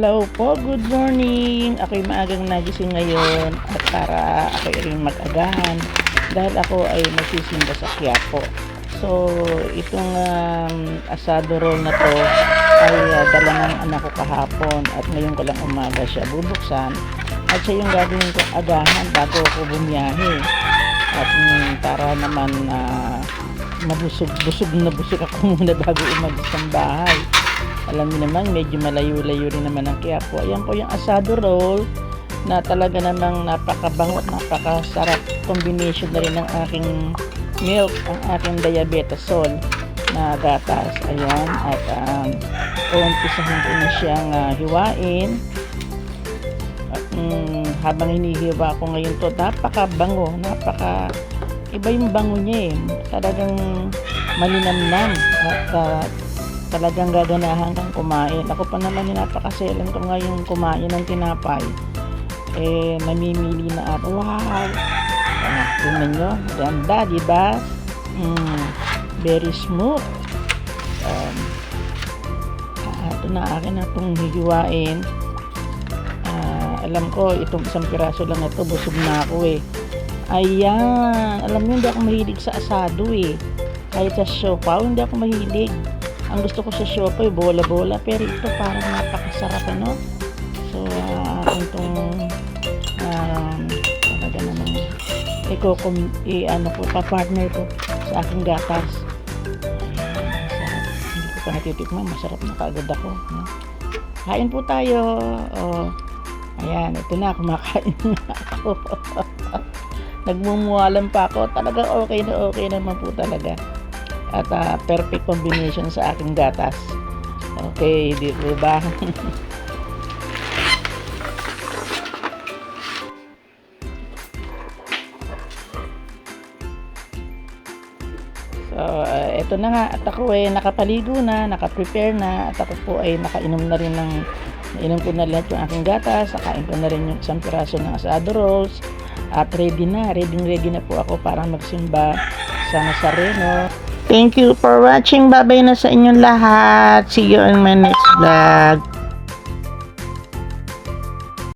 Hello po, good morning. Ako'y maagang nagising ngayon at para ako'y rin mag-agahan dahil ako ay nagsisimba sa Quiapo. So, itong um, asado roll na to ay uh, dala ng anak ko kahapon at ngayon ko lang umaga siya bubuksan at siya yung gagawin ko agahan bago ako bumiyahe. At mm, para naman na mabusog, busog na busog ako muna bago umalis ng bahay. Alam niyo naman, medyo malayo-layo rin naman ang Quiapo. Ayan po yung asado roll na talaga namang napakabango at napakasarap combination na rin ng aking milk, ang aking diabetazole na gatas. Ayan, at um, umpisahan ko na siyang ah, hiwain. At mm, habang hinihiwa ko ngayon to, napakabango, napaka iba yung bango niya eh. Talagang malinamnam at ah, talagang gaganahan kang kumain. Ako pa naman yung napakaselan ko ngayon kumain ng tinapay. Eh, namimili na at wow! Ah, tingnan nyo, ganda, di ba? Mm, very smooth. Um, ah, ito na akin na itong hihiwain. Ah, alam ko, itong isang piraso lang ito, busog na ako eh. Ayan, alam niyo, hindi ako mahilig sa asado eh. Kahit sa siopaw, hindi ako mahilig. Ang gusto ko sa siopaw, eh, bola-bola. Pero ito parang napakasarap, ano? So, uh, itong, um, talaga naman, iko, i, ano ko, pa-partner ko sa aking gatas. Masarap. Hindi ko pa natitikman, masarap na kaagad ako. No? Kain po tayo. Oh, ayan, ito na, kumakain na ako. Nagmumuwalan pa ako. Talagang okay na okay naman po talaga. At ah, perfect combination sa aking gatas. Okay, di ba? So, uh, eto na nga. At ako ay nakapaligo na, nakaprepare na. At ako po ay nakainom na rin ng nainom ko na lahat yung aking gatas. Nakain ko na rin yung isang piraso ng asado rolls. At ready na. Ready ready na po ako para magsimba sa Nazareno. Thank you for watching. Bye-bye na sa inyong lahat. See you in my next vlog.